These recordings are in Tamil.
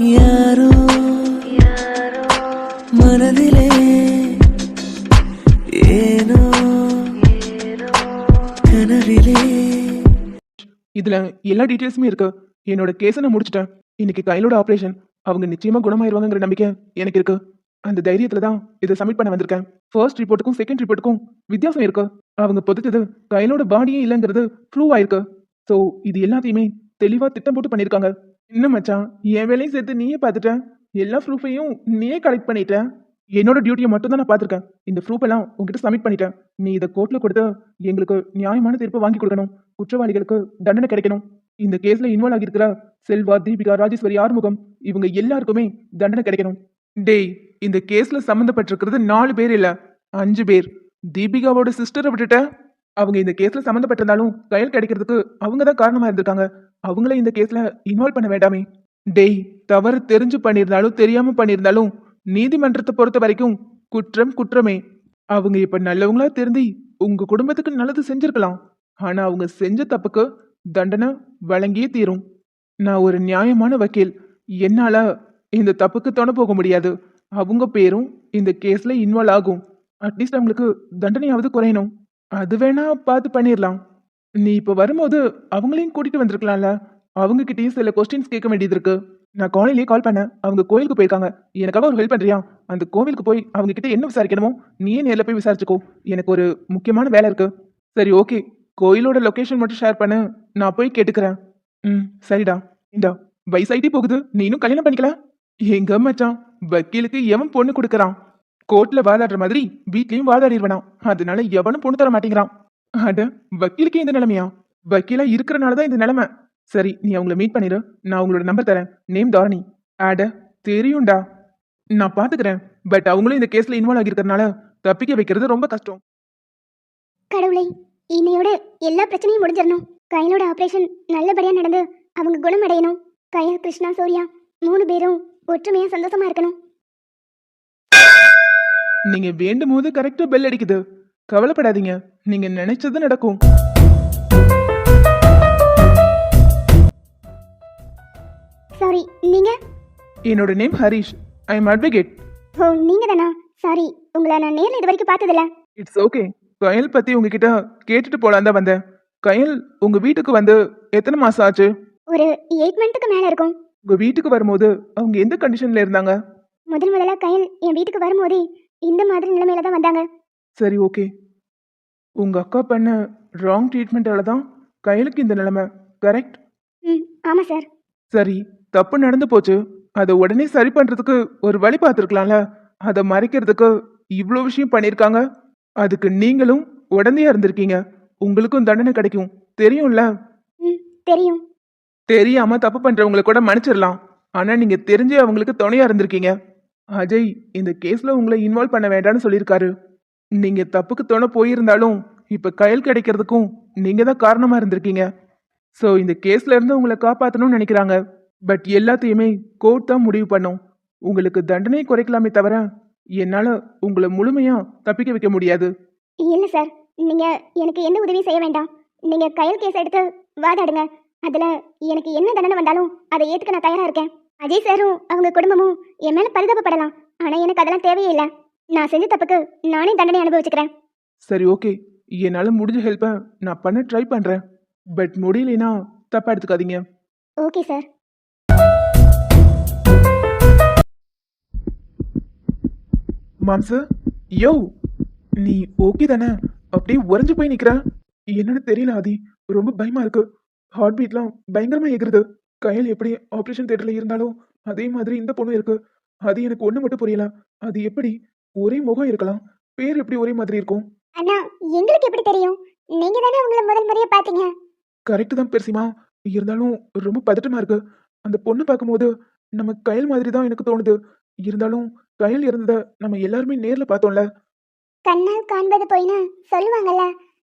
யாரோ மனதிலே ஏனோ கனவிலே. இதுல எல்லா டீட்டெயில்ஸுமே இருக்கு. என்னோட கேஸை நான் முடிச்சிட்டேன். இன்னைக்கு கையிலோட ஆப்ரேஷன் அவங்க நிச்சயமா குணமாயிருவாங்கங்கிற நம்பிக்கை எனக்கு இருக்கு. அந்த தைரியத்துல தான் இதை சப்மிட் பண்ண வந்திருக்கேன். ஃபர்ஸ்ட் ரிப்போர்ட்டுக்கும் செகண்ட் ரிப்போர்ட்டுக்கும் வித்தியாசம் இருக்கு. அவங்க புதைச்சது கையிலோட பாடியே இல்லைங்கிறது ப்ரூவ் ஆயிருக்கு. ஸோ இது எல்லாத்தையுமே தெளிவாக திட்டம் போட்டு பண்ணியிருக்காங்க. இன்னும் மச்சான்? என் வேலையும் சேர்த்து நீயே பார்த்துட்ட? எல்லா ப்ரூஃபையும் நீயே கலெக்ட் பண்ணிட்ட? என்னோட டியூட்டியை மட்டும் தான் நான் பார்த்துருக்கேன். இந்த ப்ரூஃப் எல்லாம் உங்ககிட்ட சப்மிட் பண்ணிட்டேன் நீ இதை கோர்ட்டில் கொடுத்து எங்களுக்கு நியாயமான தீர்ப்பு வாங்கி கொடுக்கணும். குற்றவாளிகளுக்கு தண்டனை கிடைக்கணும். இந்த கேஸில் இன்வால்வ் ஆகியிருக்கிற செல்வா தீபிகா ராஜேஸ்வரி ஆறுமுகம் இவங்க எல்லாருக்குமே தண்டனை கிடைக்கணும். டேய் இந்த கேஸில் சம்மந்தப்பட்டிருக்கிறது நாலு பேர் இல்லை. அஞ்சு பேர். தீபிகாவோட சிஸ்டரை விட்டுட்ட. அவங்க இந்த கேஸில் சம்மந்தப்பட்டிருந்தாலும் கையில் கிடைக்கிறதுக்கு அவங்க தான் காரணமாக இருந்திருக்காங்க. அவங்கள இந்த கேஸ்ல இன்வால்வ் பண்ண வேண்டாமே. டேய் தவறு தெரிஞ்சு பண்ணியிருந்தாலும் தெரியாம பண்ணியிருந்தாலும் நீதிமன்றத்தை பொறுத்த வரைக்கும் குற்றம் குற்றமே. அவங்க இப்ப நல்லவங்களா திருந்தி உங்க குடும்பத்துக்கு நல்லது செஞ்சிருக்கலாம். ஆனா அவங்க செஞ்ச தப்புக்கு தண்டனை வழங்கியே தீரும். நான் ஒரு நியாயமான வக்கீல். என்னால இந்த தப்புக்கு துணை போக முடியாது. அவங்க பேரும் இந்த கேஸ்ல இன்வால்வ் ஆகும். அட்லீஸ்ட் அவங்களுக்கு தண்டனையாவது குறையணும். அது வேணா பார்த்து பண்ணிடலாம் நீ இப்போ வரும்போது அவங்களையும் கூட்டிட்டு வந்திருக்கலாம்ல? அவங்க கிட்டேயும் சில கொஸ்டின்ஸ் கேட்க வேண்டியது இருக்கு நான் காலையிலேயே கால் பண்ணேன். அவங்க கோயிலுக்கு போயிருக்காங்க. எனக்காக ஒரு ஹெல்ப் பண்ணுறியா அந்த கோவிலுக்கு போய் அவங்க கிட்ட என்ன விசாரிக்கணுமோ நீயே நேரில் போய் விசாரிச்சுக்கோ. எனக்கு ஒரு முக்கியமான வேலை இருக்கு. சரி ஓகே கோயிலோட லொகேஷன் மட்டும் ஷேர் பண்ணு. நான் போய் கேட்டுக்கிறேன். ம் சரிடா. இந்தா வயசாயிட்டே போகுது. நீ இன்னும் கல்யாணம் பண்ணிக்கல? எங்க மச்சான்? வக்கீலுக்கு எவன் பொண்ணு கொடுக்கறான்? கோர்ட்ல வாதாடுற மாதிரி வீட்லயும் வாதாடிடுவனா அதனால எவனும் பொண்ணு தர மாட்டேங்கிறான் அட வக்கீலுக்கே இந்த நிலைமையா? வக்கீலா இருக்கிறனால தான் இந்த நிலைமை. சரி நீ அவங்கள மீட் பண்ணிடு நான் உங்களோட நம்பர் தரேன். நேம் தாரணி. அட தெரியும்டா. நான் பாத்துக்கிறேன். பட் அவங்களும் இந்த கேஸ்ல இன்வால்வ் ஆகிருக்கறனால தப்பிக்க வைக்கிறது ரொம்ப கஷ்டம். கடவுளே இன்னையோட எல்லா பிரச்சனையும் முடிஞ்சிடணும். கையலோட ஆபரேஷன் நல்லபடியா நடந்து அவங்க குணமடையணும். கயல் கிருஷ்ணா சூர்யா மூணு பேரும் ஒற்றுமையா சந்தோஷமா இருக்கணும். நீங்க வேண்டும் போது கரெக்டா பெல் அடிக்குது. கவலைப்படாதீங்க. நீங்க நினைச்சது நடக்கும். சாரி நீங்க? என்னோட name Harish. I am advocate oh நீங்க தானா சாரி உங்களை நான் நேர்ல இது வரைக்கும் பார்த்ததில்ல. இட்ஸ் ஓகே கயல் பத்தி உங்ககிட்ட கேட்டுட்டு போலாம் தான் வந்தேன். கயல் உங்க வீட்டுக்கு வந்து எத்தனை மாசம் ஆச்சு? ஒரு எயிட் மந்த்துக்கு மேல இருக்கும். உங்க வீட்டுக்கு வரும்போது அவங்க எந்த கண்டிஷன்ல இருந்தாங்க? முதல் முதல்ல கையல் என் வீட்டுக்கு வரும்போதே இந்த மாதிரி நிலைமையில தான் வந்தாங்க. சரி ஓகே. உங்க அக்கா பண்ண ராங் ட்ரீட்மெண்ட்டால தான் கயலுக்கு இந்த நிலைமை கரெக்ட் ம் ஆமா சார் சரி தப்பு நடந்து போச்சு. அதை உடனே சரி பண்றதுக்கு ஒரு வழி பார்த்துருக்கலாம்ல. அதை மறைக்கிறதுக்கு இவ்வளோ விஷயம் பண்ணியிருக்காங்க. அதுக்கு நீங்களும் உடனே இருந்திருக்கீங்க. உங்களுக்கும் தண்டனை கிடைக்கும். தெரியும்ல? தெரியும். தெரியாம தப்பு பண்றவங்களை கூட மன்னிச்சிடலாம். ஆனா நீங்க தெரிஞ்சே அவங்களுக்கு துணையா இருந்திருக்கீங்க. அஜய் இந்த கேஸ்ல உங்களை இன்வால்வ் பண்ண வேண்டாம்னு சொல்லியிருக்காரு. நீங்க தப்புக்கு தோண போயிருந்தாலும் இப்ப கயல் கிடைக்கிறதுக்கும் நீங்க தான் காரணமா இருந்திருக்கீங்க. ஸோ இந்த கேஸ்ல இருந்து உங்களை காப்பாற்றணும்னு நினைக்கிறாங்க. பட் எல்லாத்தையுமே கோர்ட் தான் முடிவு பண்ணும். உங்களுக்கு தண்டனை குறைக்கலாமே தவிர என்னால உங்களை முழுமையா தப்பிக்க வைக்க முடியாது. இல்ல சார். நீங்க எனக்கு எந்த உதவியும் செய்ய வேண்டாம். நீங்க கையல் கேஸ் எடுத்து வாதாடுங்க. அதுல எனக்கு என்ன தண்டனை வந்தாலும் அதை ஏத்துக்க நான் தயாரா இருக்கேன். அஜய் சாரும் அவங்க குடும்பமும் என் மேல பரிதாபப்படலாம். ஆனா எனக்கு அதெல்லாம் தேவையே இல்லை. நான் செஞ்ச தப்புக்கு நானே தண்டனை அனுபவிச்சுக்கிறேன். சரி ஓகே. என்னால் முடிஞ்ச ஹெல்ப்பை நான் பண்ண ட்ரை பண்ணுறேன் பட் முடியலைன்னா தப்பாக எடுத்துக்காதீங்க. Okay sir. மாம்சு யோ நீ ஓகே தானே? அப்படியே உறைஞ்சு போய் நிக்கிற? என்னன்னு தெரியல ஆதி. ரொம்ப பயமா இருக்கு. ஹார்ட் பீட்லாம் பயங்கரமா எகுறது கையில் எப்படி ஆப்ரேஷன் தியேட்டர்ல இருந்தாலும் அதே மாதிரி இந்த பொண்ணு இருக்கு. அது எனக்கு ஒண்ணு மட்டும் புரியல. அது எப்படி ஒரே முகம் இருக்கலாம். பேர் எப்படி ஒரே மாதிரி இருக்கும்? அண்ணா எங்களுக்கு எப்படி தெரியும்? நீங்க தானே அவங்கள முதல் முறையா பாத்தீங்க கரெக்டு தான் பெருசிமா. இருந்தாலும் ரொம்ப பதட்டமா இருக்கு. அந்த பொண்ணு பார்க்கும்போது நம்ம கயல் மாதிரி தான் எனக்கு தோணுது. இருந்தாலும் கயல் இருந்ததை நம்ம எல்லாருமே நேர்ல பார்த்தோம்ல. கண்ணால் காண்பது போயின்னு சொல்லுவாங்கல்ல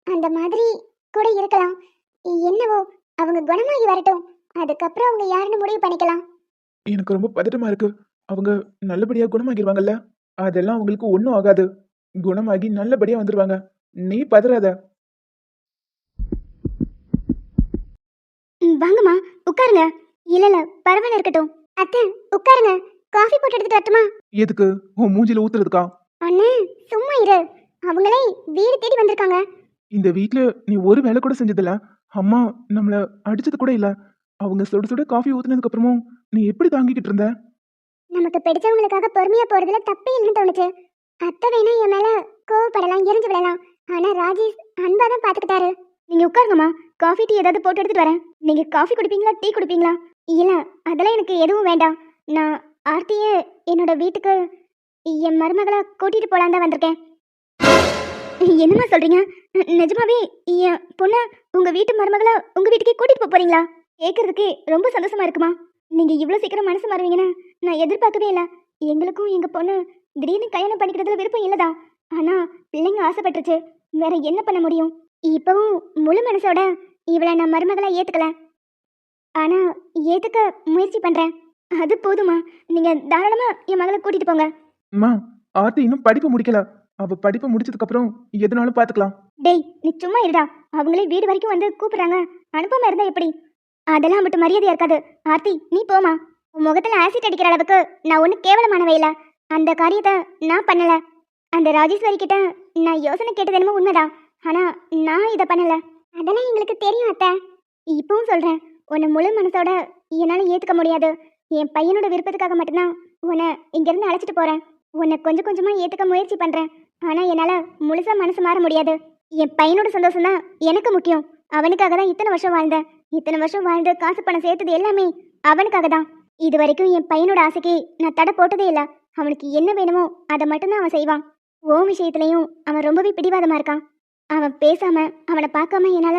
அந்த மாதிரி கூட இருக்கலாம். என்னவோ அவங்க குணமாகி வரட்டும். அதுக்கப்புறம் அவங்க யாருன்னு முடிவு பண்ணிக்கலாம். எனக்கு ரொம்ப பதட்டமா இருக்கு. அவங்க நல்லபடியா குணமாகிடுவாங்கல்ல அதெல்லாம் அவங்களுக்கு ஒன்றும் ஆகாது. குணமாகி நல்லபடியா வந்துருவாங்க. நீ பதறாத. ம், வாங்கம்மா. உட்காருங்க. இல்ல இல்ல பரவாயில்ல இருக்கட்டும். அத்தை உட்காருங்க. காஃபி போட்டு எடுத்துட்டு வரட்டுமா? எதுக்கு? உன் மூஞ்சில ஊத்துறதுக்கா? அண்ணே சும்மா இரு. அவங்களே வீடு தேடி வந்திருக்காங்க. இந்த வீட்ல நீ ஒரு வேலை கூட செஞ்சதில்ல. அம்மா நம்மள அடிச்சது கூட இல்ல. அவங்க சுட சுட காஃபி ஊத்துனதுக்கு அப்புறமும் நீ எப்படி தாங்கிக்கிட்டு இருந்த? நமக்கு பிடிச்சவங்களுக்காக பொறுமையா போறதுல தப்பே இல்லைன்னு தோணுச்சு. அத்தை வேணா என் மேல கோவப்படலாம் எரிஞ்சு விடலாம். ஆனா ராஜேஷ் அன்பா தான் பாத்துக்கிட்டாரு. நீங்க உட்காருங்கம்மா. காஃபி டீ ஏதாவது போட்டு எடுத்துட்டு வரேன். நீங்க காஃபி குடிப்பீங்களா டீ குடிப்பீங்களா? இல்ல அதெல்லாம் எனக்கு எதுவும் வேண்டாம். நான் ஆர்த்திய என்னோட வீட்டுக்கு என் மருமகளை கூட்டிட்டு போலாம் தான் வந்திருக்கேன். என்னம்மா சொல்றீங்க? நிஜமாவே என் பொண்ண உங்க வீட்டு மருமகளை உங்க வீட்டுக்கே கூட்டிட்டு போறீங்களா? கேட்கறதுக்கே ரொம்ப சந்தோஷமா இருக்குமா? நீங்க இவ்வளவு சீக்கிரம் மனசு மாறுவீங்கன்னு நான் எதிர்பார்க்கவே இல்லை. எங்களுக்கும் எங்க பொண்ணு திடீர்னு கல்யாணம் பண்ணிக்கிறதுல விருப்பம் இல்லதான். ஆனா பிள்ளைங்க ஆசைப்பட்டுருச்சு. வேற என்ன பண்ண முடியும்? இப்பவும் முழு மனசோட இவளை நான் மருமகளா ஏத்துக்கல. ஆனா ஏத்துக்க முயற்சி பண்றேன். அது போதுமா? நீங்க தாராளமா என் மகளை கூட்டிட்டு போங்க. அம்மா ஆர்த்தி இன்னும் படிப்பு முடிக்கல. அவ படிப்பு முடிச்சதுக்கு அப்புறம் எதுனாலும் பாத்துக்கலாம். டேய் நீ சும்மா இருடா. அவங்களே வீடு வரைக்கும் வந்து கூப்பிடுறாங்க. அனுப்பாம இருந்தா எப்படி? அதெல்லாம் மட்டும் மரியாதையா இருக்காது. ஆர்த்தி நீ போமா உன் முகத்துல ஆசிட் அடிக்கிற அளவுக்கு நான் ஒன்றும் கேவலமானவே இல்லை. அந்த காரியத்தை நான் பண்ணல. அந்த ராஜேஸ்வரி கிட்ட நான் யோசனை கேட்டது என்னமோ உண்மைதான். ஆனா நான் இதை பண்ணல. அதெல்லாம் எங்களுக்கு தெரியும் அத்தை. இப்பவும் சொல்றேன். உன்னை முழு மனசோட என்னால் ஏத்துக்க முடியாது. என் பையனோட விருப்பத்துக்காக மட்டும்தான் உன்னை இங்கிருந்து அழைச்சிட்டு போறேன். உன்னை கொஞ்சம் கொஞ்சமா ஏத்துக்க முயற்சி பண்றேன். ஆனா என்னால முழுசா மனசு மாற முடியாது. என் பையனோட சந்தோஷம் தான் எனக்கு முக்கியம். அவனுக்காக தான் இத்தனை வருஷம் வாழ்ந்தேன். இத்தனை வருஷம் வாழ்ந்து காசு பணம் சேர்த்தது எல்லாமே அவனுக்காக தான் இது வரைக்கும் என் பையனோட ஆசைக்கு நான் தடை போட்டதே இல்லை. அவனுக்கு என்ன வேணுமோ அதை மட்டும்தான் அவன் செய்வான். ஓ விஷயத்துலயும் அவன் ரொம்பவே பிடிவாதமா இருக்கான். அவன் பேசாம அவனை பார்க்காம என்னால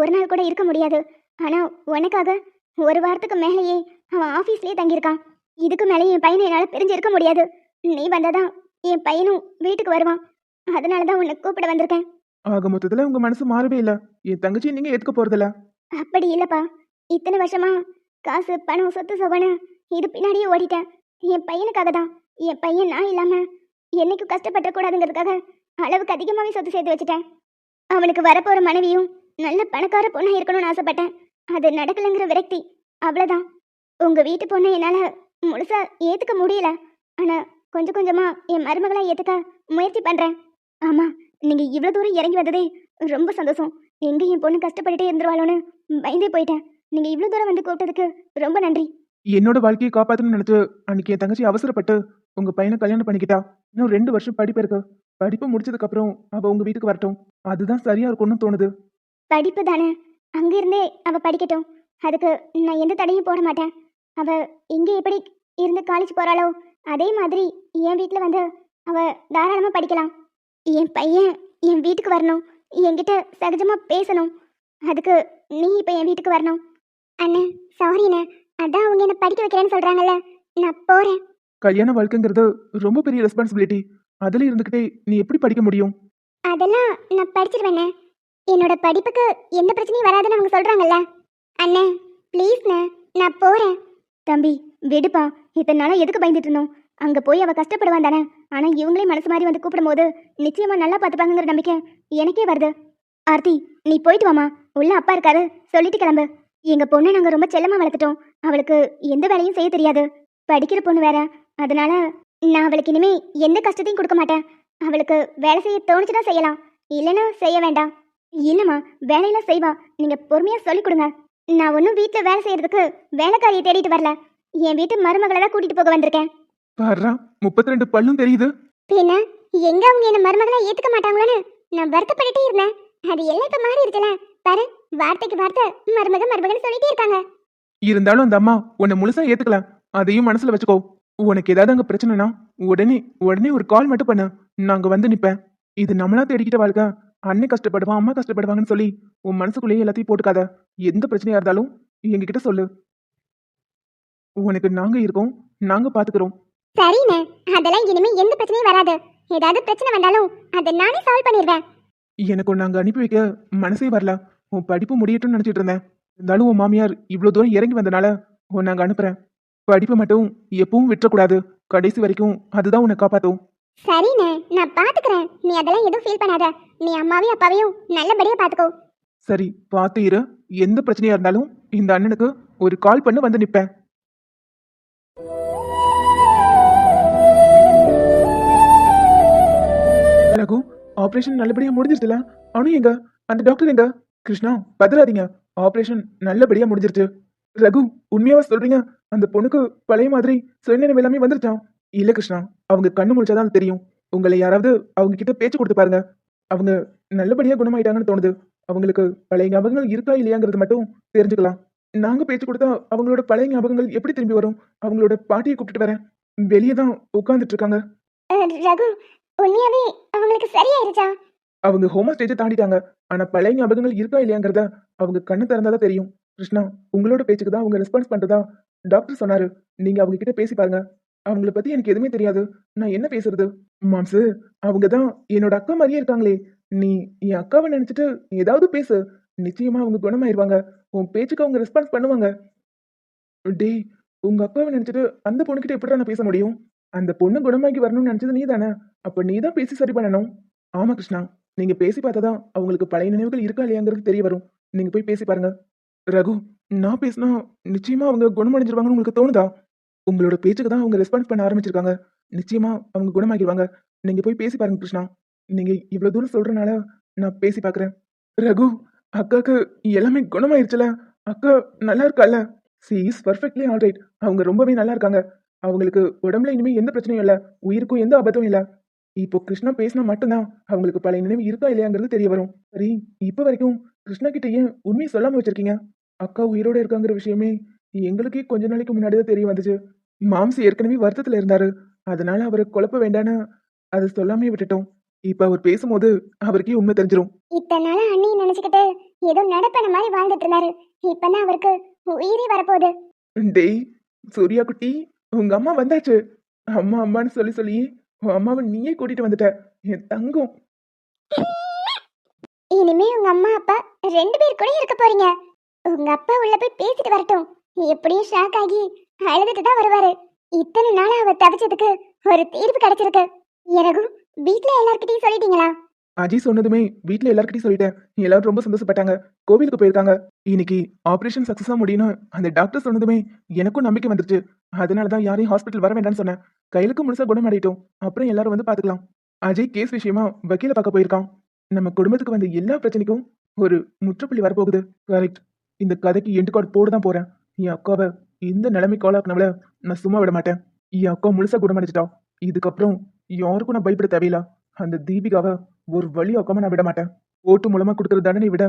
ஒரு நாள் கூட இருக்க முடியாது. ஆனா உனக்காக ஒரு வாரத்துக்கு மேலேயே அவன் ஆஃபீஸ்லயே தங்கியிருக்கான். இதுக்கு மேலே என் பையனை என்னால பிரிஞ்சு இருக்க முடியாது. நீ வந்தாதான் என் பையனும் வீட்டுக்கு வருவான். அதனால தான் உன்னை கூப்பிட வந்திருக்கேன். ஆக மொத்தத்தில் உங்க மனசு மாறவே இல்லை. என் தங்கச்சி நீங்க ஏத்துக்க போறதில்ல. அப்படி இல்லைப்பா. இத்தனை வருஷமா காசு பணம் சொத்து சொகனு இது பின்னாடியே ஓடிட்டேன். என் பையனுக்காக தான். என் பையன் நான் இல்லாமல் என்னைக்கும் கஷ்டப்படக்கூடாதுங்கிறதுக்காக அளவுக்கு அதிகமாகவே சொத்து சேர்த்து வச்சுட்டேன். அவனுக்கு வரப்போகிற மனைவியும் நல்ல பணக்கார பொண்ணாக இருக்கணும்னு ஆசைப்பட்டேன். அது நடக்கலைங்கிற விரக்தி. அவ்வளோதான் உங்கள் வீட்டு பொண்ணை என்னால் முழுசா ஏற்றுக்க முடியல. ஆனால் கொஞ்சம் கொஞ்சமாக என் மருமகளை ஏற்றுக்க முயற்சி பண்றேன். ஆமாம் நீங்கள் இவ்வளோ தூரம் இறங்கி வந்ததே ரொம்ப சந்தோஷம். எங்கே என் பொண்ணு கஷ்டப்பட்டுட்டே இருந்துருவாளோன்னு பயந்தே போயிட்டேன். நீங்க இவ்வளவு தூரம் வந்து கூப்பிட்டதுக்கு ரொம்ப நன்றி. என்னோட வாழ்க்கையை காப்பாத்தணும்னு நினைச்சு அன்னைக்கு என் தங்கச்சி அவசரப்பட்டு உங்க பையனை கல்யாணம் பண்ணிக்கிட்டா. இன்னும் ரெண்டு வருஷம் படிப்பு இருக்கு. படிப்பு முடிச்சதுக்கு அப்புறம் அவ உங்க வீட்டுக்கு வரட்டும். அதுதான் சரியா இருக்கும்னு தோணுது. படிப்பு தானே. அங்க இருந்தே அவ படிக்கட்டும். அதுக்கு நான் எந்த தடையும் போட மாட்டேன். அவ எங்க எப்படி இருந்து காலேஜ் போறாளோ அதே மாதிரி என் வீட்டில் வந்து அவ தாராளமா படிக்கலாம். என் பையன் என் வீட்டுக்கு வரணும். என்கிட்ட சகஜமா பேசணும். அதுக்கு நீ இப்போ என் வீட்டுக்கு வரணும். அண்ணே சாரிண்ணே அதான் அவங்க என்ன படிக்க வைக்கிறேன்னு சொல்றாங்கல்ல. நான் போறேன். கல்யாண வாழ்க்கைங்கிறது ரொம்ப பெரிய ரெஸ்பான்சிபிலிட்டி அதுல இருந்துகிட்டே நீ எப்படி படிக்க முடியும்? அதெல்லாம் நான் படிச்சிருவேண்ணே என்னோட படிப்புக்கு எந்த பிரச்சனையும் வராதுன்னு அவங்க சொல்றாங்கல்ல. அண்ணே ப்ளீஸ்ண்ணே நான் போறேன். தம்பி விடுப்பா. இத்தனை நாளா எதுக்கு பயந்துட்டு இருந்தோம்? அங்க போய் அவ கஷ்டப்படுவான் தானே. ஆனா இவங்களே மனசு மாதிரி வந்து கூப்பிடும்போது நிச்சயமா நல்லா பார்த்துப்பாங்கிற நம்பிக்கை எனக்கே வருது. ஆர்த்தி நீ போயிட்டு வாமா உள்ள அப்பா இருக்காரு. சொல்லிட்டு கிளம்பு. எங்க பொண்ணை நாங்க ரொம்ப செல்லமா வளர்த்துட்டோம். அவளுக்கு எந்த வேலையும் செய்ய தெரியாது. படிக்கிற பொண்ணு வேற. அதனால நான் அவளுக்கு இனிமே எந்த கஷ்டத்தையும் கொடுக்க மாட்டேன். அவளுக்கு வேலை செய்ய தோணுச்சுன்னா செய்யலாம். இல்லைன்னா செய்ய வேண்டாம். இல்லைம்மா வேலையெல்லாம் செய்வா. நீங்க பொறுமையா சொல்லிக் கொடுங்க. நான் ஒன்றும் வீட்டில் வேலை செய்யறதுக்கு வேலைக்காரியை தேடிட்டு வரல. என் வீட்டு மருமகளை தான் கூட்டிட்டு போக வந்திருக்கேன். பாருடா முப்பத்தி ரெண்டு பல்லும் தெரியுது. பின்ன எங்க அவங்க என்ன மருமகளை ஏத்துக்க மாட்டாங்களோன்னு நான் வருத்தப்பட்டுட்டே இருந்தேன். அது எல்லாம் இப்ப மாறி இருக்குல்ல? பாரு வார்த்தைக்கு வார்த்தை மருமக மருமகன்னு சொல்லிட்டே இருக்காங்க. இருந்தாலும் அந்த அம்மா உன்னை முழுசா ஏத்துக்கல. அதையும் மனசுல வச்சுக்கோ. உனக்கு ஏதாவது அங்க பிரச்சனைனா உடனே உடனே ஒரு கால் மட்டும் பண்ணு. நாங்க வந்து நிப்பேன். இது நம்மளா தேடிக்கிட்ட வாழ்க்கை. அண்ணன் கஷ்டப்படுவான் அம்மா கஷ்டப்படுவாங்கன்னு சொல்லி உன் மனசுக்குள்ளேயே எல்லாத்தையும் போட்டுக்காத. எந்த பிரச்சனையா இருந்தாலும் எங்ககிட்ட சொல்லு. உனக்கு நாங்க இருக்கோம். நாங்க பாத்துக்கிறோம். சரிண்ணே. அதெல்லாம் இனிமே எந்த பிரச்சனையும் வராது. ஏதாவது பிரச்சனை வந்தாலும் அதை நானே சால்வ் பண்ணிடுவேன். எனக்கு அங்க அனுப்பி வைக்க மனசே வரல. உன் படிப்பு முடியட்டும்னு நினைச்சிட்டு இருந்தேன். இருந்தாலும் உன் மாமியார் இவ்வளவு தூரம் இறங்கி வந்தனால உன்னை அங்க அனுப்புறேன். படிப்பு மட்டும் எப்பவும் விட்டுறக்கூடாது. கடைசி வரைக்கும் அதுதான் உன்னை காப்பாத்தும். சரிண்ணே நான் பாத்துக்கிறேன். நீ அதெல்லாம் எதுவும் ஃபீல் பண்ணாத. நீ அம்மாவையும் அப்பாவையும் நல்லபடியா பாத்துக்கோ. சரி பார்த்து இரு. எந்த பிரச்சனையா இருந்தாலும் இந்த அண்ணனுக்கு ஒரு கால் பண்ண வந்து நிப்பேன். ஆப்ரேஷன் நல்லபடியா முடிஞ்சிருச்சுல? அனு எங்க? அந்த டாக்டர் எங்க? கிருஷ்ணா பதறாதீங்க. ஆப்ரேஷன் நல்லபடியா முடிஞ்சிருச்சு. ரகு உண்மையாவா சொல்றீங்க? அந்த பொண்ணுக்கு பழைய மாதிரி சுயநினைவு எல்லாமே வந்துருச்சான் இல்ல கிருஷ்ணா அவங்க கண்ணு முழிச்சாதான் தெரியும். உங்களை யாராவது அவங்க கிட்ட பேச்சு கொடுத்து பாருங்க. அவங்க நல்லபடியா குணமாயிட்டாங்கன்னு தோணுது. அவங்களுக்கு பழைய ஞாபகங்கள் இருக்கா இல்லையாங்கிறது மட்டும் தெரிஞ்சுக்கலாம். நாங்க பேச்சு கொடுத்தா அவங்களோட பழைய ஞாபகங்கள் எப்படி திரும்பி வரும்? அவங்களோட பாட்டியை கூப்பிட்டு வரேன். வெளியே தான் உட்காந்துட்டு இருக்காங்க ரகு உண்மையாவே அவங்களுக்கு சரியாயிருச்சா? அவங்க ஹோம ஸ்டேஜை தாண்டிட்டாங்க. ஆனா பழைய ஞாபகங்கள் இருக்கா இல்லையாங்கிறத அவங்க கண்ணு திறந்தாதான் தெரியும். கிருஷ்ணா உங்களோட பேச்சுக்கு தான் அவங்க ரெஸ்பான்ஸ் பண்றதா டாக்டர் சொன்னாரு. நீங்க அவங்க கிட்ட பேசி பாருங்க. அவங்கள பத்தி எனக்கு எதுவுமே தெரியாது. நான் என்ன பேசுறது? மாம்சு அவங்க தான் என்னோட அக்கா மாதிரியே இருக்காங்களே. நீ என் அக்காவை நினைச்சிட்டு ஏதாவது பேசு. நிச்சயமா அவங்க குணமாயிருவாங்க. உன் பேச்சுக்கு அவங்க ரெஸ்பான்ஸ் பண்ணுவாங்க. டேய் உங்க அக்காவை நினைச்சிட்டு அந்த பொண்ணுகிட்ட எப்படி நான் பேச முடியும்? அந்த பொண்ணு குணமாக்கி வரணும்னு நினச்சது நீ தானே அப்போ நீ தான் பேசி சரி பண்ணணும். ஆமா கிருஷ்ணா. நீங்கள் பேசி பார்த்தா தான் அவங்களுக்கு பழைய நினைவுகள் இருக்கா இல்லையாங்கிறது தெரிய வரும். நீங்கள் போய் பேசி பாருங்க. ரகு நான் பேசினா நிச்சயமாக அவங்க குணமடைஞ்சிருவாங்கன்னு உங்களுக்கு தோணுதா? உங்களோட பேச்சுக்கு தான் அவங்க ரெஸ்பான்ஸ் பண்ண ஆரம்பிச்சிருக்காங்க. நிச்சயமாக அவங்க குணமாக்கிடுவாங்க நீங்கள் போய் பேசி பாருங்க கிருஷ்ணா. நீங்கள் இவ்வளோ தூரம் சொல்கிறனால நான் பேசி பார்க்குறேன். ரகு அக்காவுக்கு எல்லாமே குணமாயிருச்சுல. அக்கா நல்லா இருக்கால சி இஸ் பர்ஃபெக்ட்லி ஆல்ரைட் அவங்க ரொம்பவே நல்லா இருக்காங்க. அவங்களுக்கு உடம்புல இனிமே எந்த பிரச்சனையும் இல்ல உயிருக்கும் எந்த ஆபத்தும் இல்ல. இப்போ கிருஷ்ணா பேசினா மட்டும்தான் அவங்களுக்கு பழைய நினைவு இருக்கா இல்லையாங்கிறது தெரிய வரும். சரி இப்போ வரைக்கும் கிருஷ்ணா கிட்ட ஏன் உண்மையை சொல்லாம வச்சிருக்கீங்க. அக்கா உயிரோட இருக்காங்கிற விஷயமே எங்களுக்கே கொஞ்ச நாளைக்கு முன்னாடி தான் தெரிய வந்துச்சு. மாம்சி ஏற்கனவே வருத்தத்துல இருந்தாரு. அதனால அவரை குழப்ப வேண்டான்னு அதை சொல்லாமே விட்டுட்டோம். இப்ப அவர் பேசும்போது அவருக்கே உண்மை தெரிஞ்சிரும். இத்தனை நாளா அண்ணி நினைச்சுக்கிட்டு ஏதோ நடப்பன மாதிரி வாழ்ந்துட்டு இருந்தாரு. இப்பதான் அவருக்கு உயிரே வரப்போகுது? டேய் சூர்யா குட்டி உங்க அம்மா வந்தாச்சு. அம்மா அம்மான்னு சொல்லி சொல்லி உன் அம்மாவை நீயே கூட்டிட்டு வந்துட்ட. என் தங்கம். இனிமே உங்க அம்மா அப்பா ரெண்டு பேர் கூட இருக்க போறீங்க. உங்க அப்பா உள்ள போய் பேசிட்டு வரட்டும். எப்படியும் ஷாக் ஆகி அழுதுட்டு தான் வருவாரு. இத்தனை நாள் அவர் தவிச்சதுக்கு ஒரு தீர்வு கிடைச்சிருக்கு. எனக்கு வீட்ல எல்லார்கிட்டயும் சொல்லிட்டீங்களா? அஜய் சொன்னதுமே வீட்டில் எல்லாருக்கிட்டையும் சொல்லிட்டேன். எல்லாரும் ரொம்ப சந்தோஷப்பட்டாங்க. கோவிலுக்கு போயிருக்காங்க. இன்னைக்கு ஆப்ரேஷன் சக்ஸஸாக முடியும்னு அந்த டாக்டர் சொன்னதுமே எனக்கும் நம்பிக்கை வந்துருச்சு. அதனால தான் யாரையும் ஹாஸ்பிட்டல் வர வேண்டாம்னு சொன்னேன். கையிலுக்கு குணம் குணமடையிட்டோம் அப்புறம் எல்லாரும் வந்து பார்த்துக்கலாம். அஜய் கேஸ் விஷயமா வக்கீல பார்க்க போயிருக்கான். நம்ம குடும்பத்துக்கு வந்த எல்லா பிரச்சனைக்கும் ஒரு முற்றுப்புள்ளி வரப்போகுது. கரெக்ட் இந்த கதைக்கு எண்டு கார்டு போட தான் போறேன். என் அக்காவை இந்த நிலைமை காலாக்குனவள நான் சும்மா விட மாட்டேன். என் அக்கா முழுசா குணமடைச்சிட்டா இதுக்கப்புறம் யாருக்கும் நான் பயப்பட தேவையில்ல. அந்த தீபிகாவை ஒரு வழி ஆக்காம நான் விட மாட்டேன் ஓட்டு மூலமா கொடுக்குற தண்டனை விட.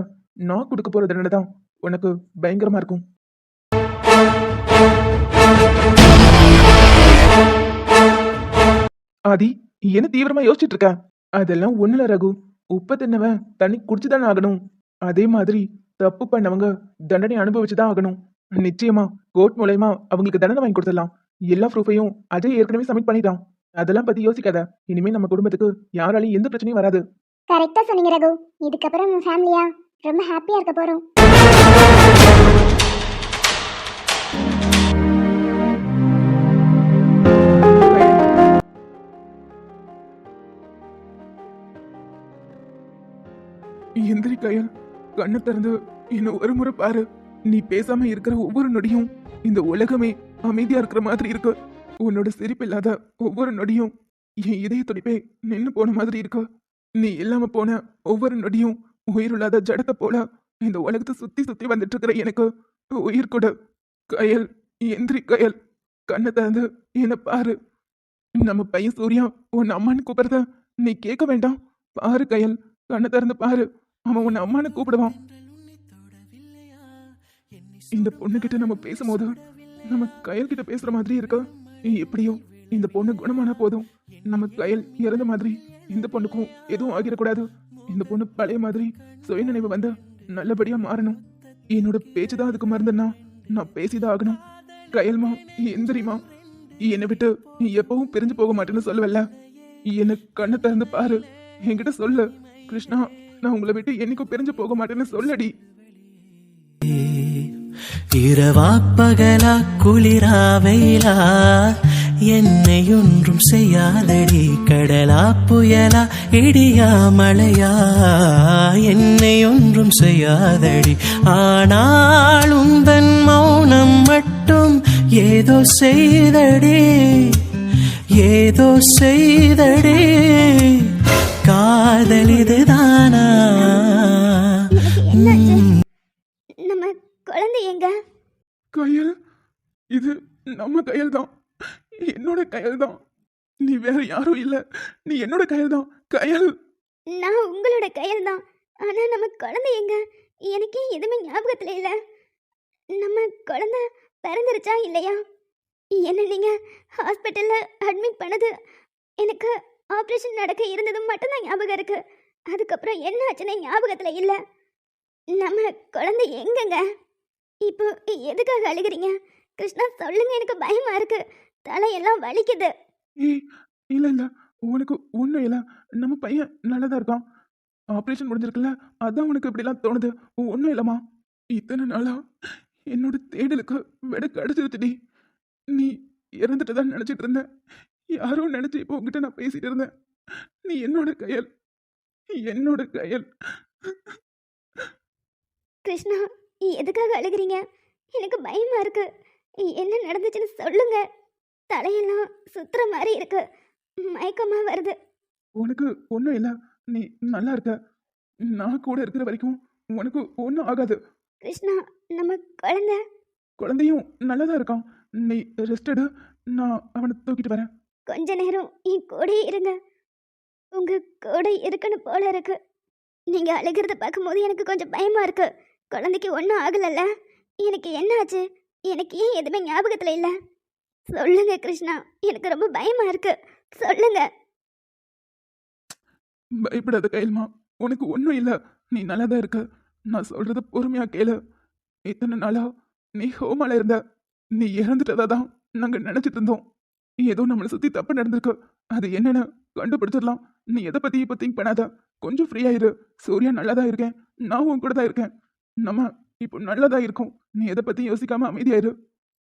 நான் கொடுக்க போற தண்டனை தான் உனக்கு பயங்கரமா இருக்கும். ஆதி என்ன தீவிரமா யோசிச்சுட்டு இருக்க? அதெல்லாம் ஒண்ணுல ரகு. உப்ப தின்னவன் தண்ணி குடிச்சுதானே ஆகணும். அதே மாதிரி தப்பு பண்ணவங்க தண்டனை அனுபவிச்சுதான் ஆகணும். நிச்சயமா கோர்ட் மூலயமா அவங்களுக்கு தண்டனை வாங்கி கொடுத்துடலாம். எல்லா ப்ரூஃபையும் அஜய் ஏற்கனவே சப்மிட் பண்ணிட்டான். அதெல்லாம் பத்தி யோசிக்காத. இனிமே நம்ம குடும்பத்துக்கு யாராலையும் எந்த பிரச்சனையும் வராது. கரெக்டா சொன்னீங்க ரகு. இதுக்கப்புறம் ஃபேமிலியா? ரொம்ப ஹாப்பியா இருக்க போறோம். எந்திரி கயல் கண்ணை திறந்து என்ன ஒரு முறை பாரு. நீ பேசாம இருக்கிற ஒவ்வொரு நொடியும் இந்த உலகமே அமைதியா இருக்கிற மாதிரி இருக்கு. உன்னோட சிரிப்பு இல்லாத ஒவ்வொரு நொடியும் என் இதய துடிப்பே நின்று போன மாதிரி இருக்கு. நீ இல்லாம போன ஒவ்வொரு நொடியும் உயிரில்லாத ஜடத்தை போல இந்த உலகத்தை சுத்தி சுத்தி வந்துட்டு இருக்கிற எனக்கு. உயிர் கொடு. கயல் எந்திரி கயல். கண்ணை திறந்து என்ன பாரு. நம்ம பையன் சூர்யா உன் அம்மான்னு கூப்பிடுறத நீ கேட்க வேண்டாம். பாரு கயல் கண்ணை திறந்து பாரு. அவன் உன்னை அம்மான்னு கூப்பிடுவான். இந்த பொண்ணுகிட்ட நம்ம பேசும்போது நம்ம கயல் கிட்ட பேசுற மாதிரி இருக்கா. எப்படியோ இந்த பொண்ணு குணமான போதும். நம்ம கயல் இறந்த மாதிரி இந்த பொண்ணுக்கும் எதுவும் ஆகிடக்கூடாது. இந்த பொண்ணு பழைய மாதிரி சுயநினைவு வந்து நல்லபடியா மாறணும். என்னோட பேச்சு தான் அதுக்கு மறந்துன்னா நான் பேசிதான் ஆகணும். கயல்மா எந்திரிமா என்னை விட்டு நீ எப்பவும் பிரிஞ்சு போக மாட்டேன்னு சொல்லுவல்ல. என்ன கண்ணை திறந்து பாரு. என்கிட்ட சொல்லு. கிருஷ்ணா நான் உங்களை விட்டு என்னைக்கும் பிரிஞ்சு போக மாட்டேன்னு சொல்லடி. இரவா பகலா குளிரா வெயிலா? என்னை ஒன்றும் செய்யாதடி கடலா புயலா இடியா மழையா? என்னை ஒன்றும் செய்யாதடி ஆனால் உந்தன் மௌனம் மட்டும் ஏதோ செய்தடி ஏதோ செய்தடி. காதலி கையல் தான் நீ வேற யாரும் இல்ல. நீ என்னோட கையல் தான் கையல் நான் உங்களோட கையில் தான் ஆனா நம்ம குழந்தை எங்க? எனக்கே எதுவுமே ஞாபகத்துல இல்ல. நம்ம குழந்தை பிறந்துருச்சா இல்லையா? என்ன நீங்க ஹாஸ்பிட்டல்ல அட்மிட் பண்ணது? எனக்கு ஆப்ரேஷன் நடக்க இருந்தது மட்டும்தான் ஞாபகம் இருக்கு. அதுக்கப்புறம் என்ன ஆச்சுன்னு ஞாபகத்துல இல்ல. நம்ம குழந்தை எங்கங்க? இப்போ எதுக்காக அழுகிறீங்க? கிருஷ்ணா சொல்லுங்க. எனக்கு பயமா இருக்கு. தலையெல்லாம் வலிக்குது. ஏய் இல்ல இல்ல. உனக்கு ஒண்ணும் இல்ல. நம்ம பையன் நல்லதா இருக்கான். ஆபரேஷன் முடிஞ்சிருக்குல்ல? அதான் உனக்கு இப்படிலாம் தோணுது. ஒன்றும் இல்லம்மா. இத்தனை நாளா என்னோட தேடலுக்கு விட கிடைச்சிருச்சுடி நீ இறந்துட்டு தான் நினச்சிட்டு இருந்தேன் யாரோ நினச்சி இப்போ உங்ககிட்ட நான் பேசிட்டு இருந்தேன். நீ என்னோட கையல் என்னோட கையல். கிருஷ்ணா எதுக்காக அழுகிறீங்க? எனக்கு பயமா இருக்கு. என்ன நடந்துச்சுன்னு சொல்லுங்க. தலையெல்லாம் சுத்துற மாதிரி இருக்கு. மயக்கமா வருது. உனக்கு ஒன்றும் இல்லை. நீ நல்லா இருக்க. நான் கூட இருக்கிற வரைக்கும் உனக்கு ஒன்றும் ஆகாது. கிருஷ்ணா நம்ம குழந்தை. குழந்தையும் நல்லதா இருக்கான். நீ ரெஸ்ட் எடு. நான் அவனை தூக்கிட்டு வரேன். கொஞ்ச நேரம் என் கூடயே இருங்க. உங்க கூட இருக்கணும் போல இருக்கு. நீங்க அழுகிறத பார்க்கும்போது எனக்கு கொஞ்சம் பயமா இருக்கு. குழந்தைக்கு ஒன்றும் ஆகலல்ல. எனக்கு என்ன ஆச்சு எனக்கு ஏன் எதுவுமே ஞாபகத்துல இல்ல? சொல்லுங்க கிருஷ்ணா. எனக்கு ரொம்ப பயமா இருக்கு. சொல்லுங்க. பயப்படாத கைல்மா உனக்கு ஒன்றும் இல்லை. நீ நல்லா தான் இருக்க. நான் சொல்றத பொறுமையா கேளு. இத்தனை நாளா நீ ஹோமால இருந்த. நீ இறந்துட்டதா தான் நாங்கள் நினைச்சிட்டு இருந்தோம். ஏதோ நம்மளை சுத்தி தப்பு நடந்திருக்கு. அது என்னன்னு கண்டுபிடிச்சிடலாம். நீ எதை பத்தி இப்போ திங்க் பண்ணாத. கொஞ்சம் ஃப்ரீயா இரு சூர்யா நல்லா தான் இருக்கேன். நான் உன் கூட தான் இருக்கேன். நம்ம இப்போ நல்லதா இருக்கும். நீ எதை பத்தி யோசிக்காம அமைதியாயிரு.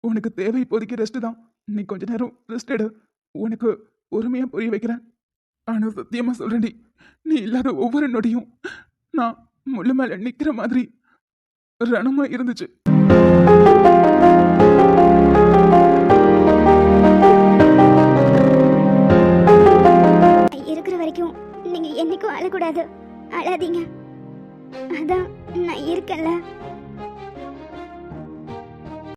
உனக்கு தேவை இப்போதைக்கு ரெஸ்ட் தான். நீ கொஞ்ச நேரம் ரெஸ்ட் எடு. உனக்கு பொறுமையா புரிய வைக்கிறேன். ஆனால் சத்தியமாக சொல்றேன்டி நீ இல்லாத ஒவ்வொரு நொடியும் நான் முள்ளு மேலே நிற்கிற மாதிரி ரணமாக இருந்துச்சு. இருக்கிற வரைக்கும் நீங்கள் என்றைக்கும் அழக்கூடாது அழாதீங்க. அதான் நான் இருக்கேன்ல.